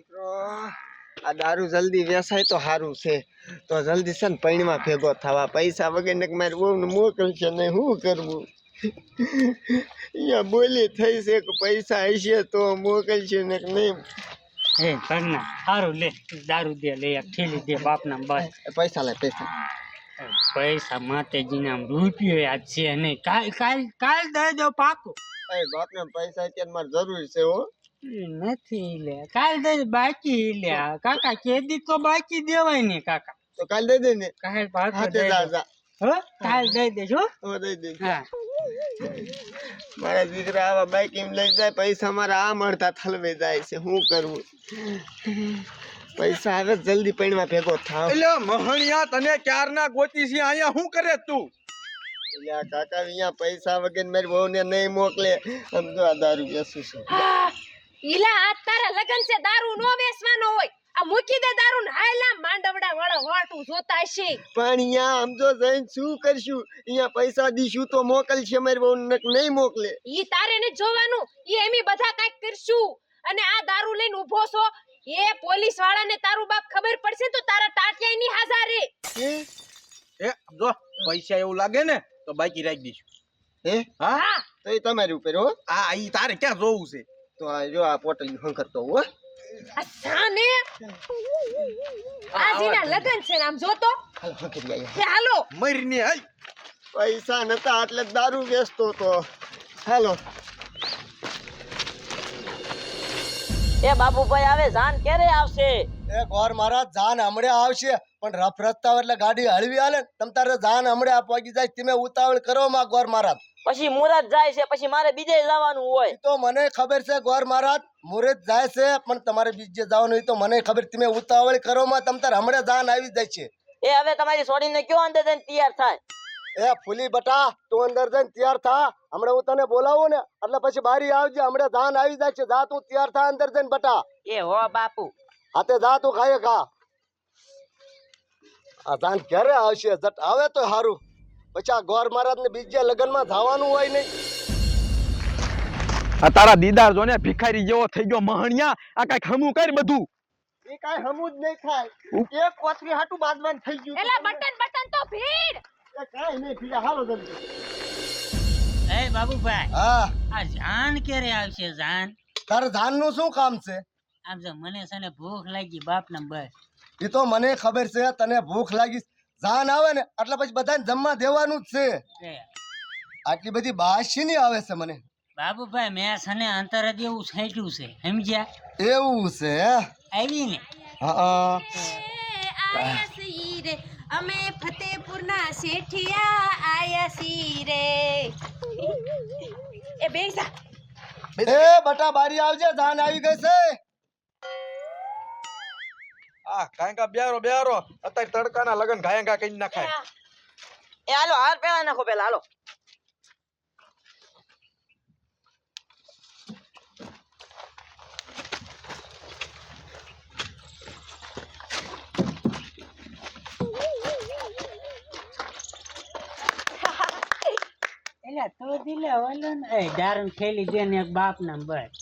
દીકરો. આ દારૂ જલ્દી વેસાય તો સારું છે. તો જલ્દી છે ને પૈણમાં ભેગો થવા. પૈસા વગેરે મારે મારી બહુ મોકલશે ને શું કરવું? અહીંયા બોલી થઈ છે કે પૈસા હશે તો મોકલશે ને કે નહીં? હે ઘરના સારું લે દારૂ દે લે એક ઠેલી દે બાપના બસ. પૈસા લે પૈસા. પૈસા માતાજીના રૂપિયો યાદ છે નહીં. કાલ કાલ કાલ દઈ દો પાકું. બાપને પૈસા અત્યારે મારે જરૂર છે હો. નથી લે કાલ દે બાકી લે કાકા કેદી તો બાકી દેવાય ને કાકા. તો કાલ દઈ દે ને. કાલ પાછો દે. જા હો? કાલ દઈ દેજો હો? દઈ દે. હા. મારા દીકરા આવા બાઈક એમ લઈ જાય પૈસા મારા આ મળતા થલવે જાય છે. શું કરવું પૈસા આવે જલ્દી પૈણમાં ભેગો થાવ. એટલે મહણિયા તને ક્યારના ગોતી છે? અહીંયા શું કરે તું? આ કાકા અહીંયા પૈસા વગર મારી બહુ ને નહીં મોકલે. સમજો આ દારૂ બેસું છું. ઈલા આ તારા લગન છે દારૂ નો વેચવાનો હોય. આ મૂકી દે દારૂ ને હાયલા માંડવડા વાળા વાટું જોતા છે પણ અહીંયા સમજો જઈને શું કરશું? અહીંયા પૈસા દીશું તો મોકલશે મારી વહુને નહીં મોકલે. ઈ તારે ને જોવાનું. ઈ એમી બધા કાંઈક કરશું. અને આ દારૂ લઈને ઊભો છો. એ પોલીસ વાળાને તારું બાપ ખબર પડશે તો તારા ટાટિયા ની હાજારે હે? એ જો પૈસા એવું લાગે ને તો બાકી રાખી દઈશું. હે? હા? હા. તો એ તમારી ઉપર હો. આ ઈ તારે ક્યાં જોવું છે? તો આ જો આ પોટલ હું કરતો હો આ સાને આ લગન છે આમ જોતો? હાલો હંકરી આયા. કે હાલો. મરીને હઈ પૈસા નતા એટલે દારૂ વેચતો તો. હાલો. એ બાબુભાઈ આવે જાન ક્યારે આવશે? એ ગોર મારા જાન હમણે આવશે. પણ રફ રસ્તા એટલે ગાડી હળવી હાલે તમ તારે જાન હમણે આ પહોંચી જાય તમે ઉતાવળ કરો માં ગોર મહારાજ. પછી મુરત જાય છે પછી મારે બીજે જવાનું હોય. તો મને ખબર છે ગોર મહારાજ મુરત જાય છે પણ તમારે બીજે જવાનું હોય તો મને ખબર તમે ઉતાવળ કરો માં તમ તારે હમણે જાન આવી જાય છે. એ હવે તમારી છોડીને કયો અંદર જઈને તૈયાર થાય? એ ફૂલી બટા તું અંદર જઈને તૈયાર થા હમણાં હું તને બોલાવું ને એટલે પછી બારી આવજે હમણે ધાન આવી જાય છે જા તું તૈયાર થા અંદર જઈને બટા. એ હો બાપુ. હાથે જા તું ખાય ખા. આ જાન ક્યારે આવશે? જટ આવે તો સારું પછી આ ગોર મહારાજ ને બીજે લગ્નમાં જવાનું હોય નહીં. આ તારા દીદાર જોને ભિખારી જેવો થઈ ગયો મહણિયા. આ કંઈક હમું કર બધું. એ કાંઈ હમું જ નહીં થાય. એક કોથરી હાટું બાદવાન થઈ ગયું એલા બટન બટન તો ભીડ! એ કાંઈ નહીં ભીડ. હાલો જલ્દી. એ બાબુભાઈ હા. આ જાન ક્યારે આવશે જાન? તારે જાનનું શું કામ છે? આમ જો મને છે ને ભૂખ લાગી બાપના બસ એ તો મને ખબર છે તને ભૂખ લાગી જાન આવે ને એટલે પછી બધાને જમવા દેવાનું જ છે. એ. આટલી બધી બાશી ની આવે છે મને? બાબુભાઈ મેં સને અંતર જ એવું છાંટ્યું છે સમજ્યા? એવું છે? આવી ને? હા રે અમે ફતેપુરના શેઠિયા આયા સી રે. એ બેસા. એ બટા બારી આવજે જાન આવી ગઈ છે. આ કા બેરો બેરો અત્યારે તડકાના લગન ઘાયા ઘા કઈ નાખાય. એ હાલો હાર પેલા નાખો પેલા હાલો. એટલે તો દિલે ઓલો ને એ દારૂ થેલી દે ને એક બાપ ના બસ.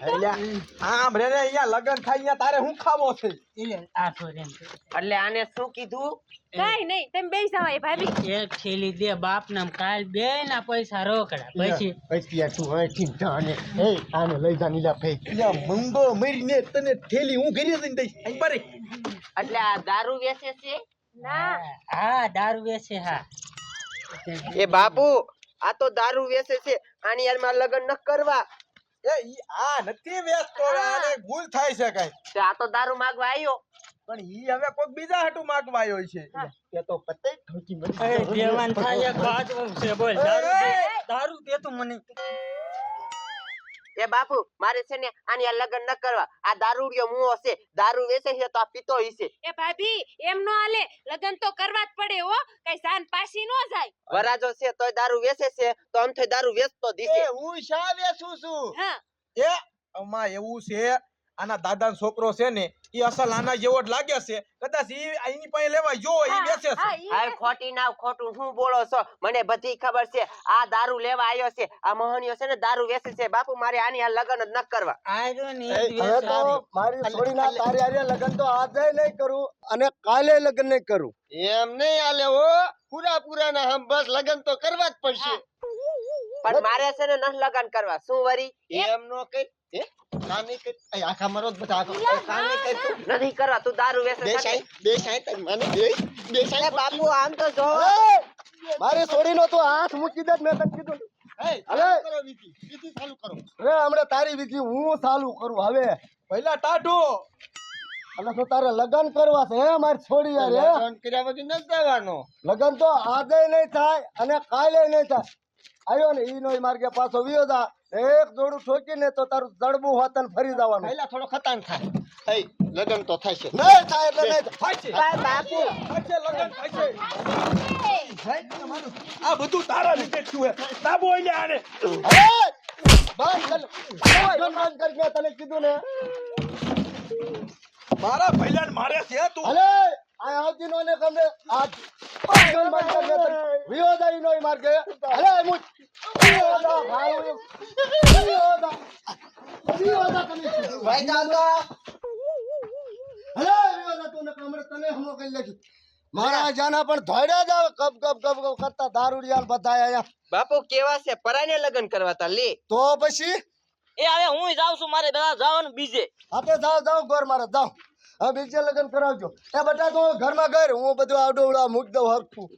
એમ કહે તો આમ રે રે અહીંયા લગન થાય અહીંયા તારે શું ખાવો છે? એટલે આ છોરે એટલે આને શું કીધું? કાઈ નહીં તમે બેસા હોય ભાભી. એક થેલી દે બાપ નામ કાલ બે ના પૈસા રોકડા. પછી પછી તું અહીંથી જાને એ આને લઈ જા નીલા ફેંક અહીંયા મંગો મરીને તને થેલી હું ઘરે જઈને દઈશ. અહીં પરે. એટલે આ દારૂ વેચે છે? ના. હા દારૂ વેચે હા. એ બાપુ આ તો દારૂ વેચે છે. આની યારમાં લગ્ન ન કરવા. એ ઈ આ નથી વ્યસ્તો આને ભૂલ થાય છે કઈ. આ તો દારૂ માંગવા આવ્યો પણ ઈ હવે કોઈક બીજા હાટુ માંગવા આવ્યો છે. એ તો પતે ઠોકી એ મળી દેવાન થાય એક વાત છે બોલ દારૂ દે દારૂ દે તું મને એ બાપુ મારે છે ને આની આ લગન ન કરવા. આ દારૂડિયો મુઓ છે. દારૂ વેચે છે તો આ પીતો હશે એ ભાભી એમ નો હાલે. લગ્ન તો કરવા જ પડે હો. કઈ સાન પાસી નો જાય. વરાજો છે તોય દારૂ વેચે છે. તો આમ દારૂ વેચતો એ દીશે હું શા વેચું છું? હા. એ અમા એવું છે આના દાદાનો છોકરો છે ને એ અસલ આના જેવો જ લાગે છે. કદાચ એ એની પાસે લેવા જો એ બેસે છે. હા, ખોટી ના ખોટું હું બોલો છો? મને બધી ખબર છે. આ દારૂ લેવા આવ્યો છે. આ મોહનિયો છે ને દારૂ વેચે છે. બાપુ મારે આની આ લગન જ ન કરવા. આર્યો ને હવે તો મારી છોડીના તારી આરે લગન તો આજે નહીં કરું અને કાલે લગન નહીં કરું. એમ નહીં આલે ઓ પૂરા પૂરા ના હમ બસ લગન તો કરવા જ પડશે. પણ મારે છે ને ન લગન કરવા. શું વરી? એમ નો કઈ ના નહીં આખા મરો બધા આખા કામ તું નથી કરવા તું દારૂ વેચે બે સાઈ બે સાઈ તારી માને બે બે સાઈ બાપુ આમ તો જો. અરે! છોડીનો તું હાથ મૂકી દે મેં તને કીધું અરે! ચાલુ કરો કરો. હમણાં તારી વિધિ હું ચાલુ કરું. હવે પહેલા ટાટો એટલે તો તારે લગ્ન કરવા છે હે મારી છોડી યાર લગન કર્યા વગર ન જવાનો. લગન તો આજે નહીં થાય અને કાલે નહીં થાય. આવ્યો ને ઈ નો માર્ગે પાછો વિયો જા. એક જોડું ઠોકીને તો તારું જડબું હોતન ફરી જવાનું. પહેલા થોડો ખતાન થાય. એ લગન તો થશે. નહીં થાય એટલે નહીં. થાય. બાપુ. લગન આ બધું તારા લીધે થયું હે. તાબો એટલે આને. બંધ તને કીધું ને. મારા ભૈલાને મારે છે તું. અલે આ આવતી નો ને કમને આ નો માર્ગે. અલે મુજ. ભાઈ. દાદા અલે વિયો તું ને તને હમો કરી લેખી મારા જાના પણ ધોડ્યા જાવ કબ કબ કબ કબ કરતા દારૂડિયા બધા આયા. બાપુ કેવા છે? પરાને લગ્ન કરવા તા લે. તો પછી? એ હવે હું જાઉં છું મારે બધા જવાનું બીજે. આપે જાવ જાવ ઘર મારે જાવ હવે બીજે લગ્ન કરાવજો. એ બટા તો ઘરમાં ઘર હું બધું આવડો મૂક દઉં હરખું.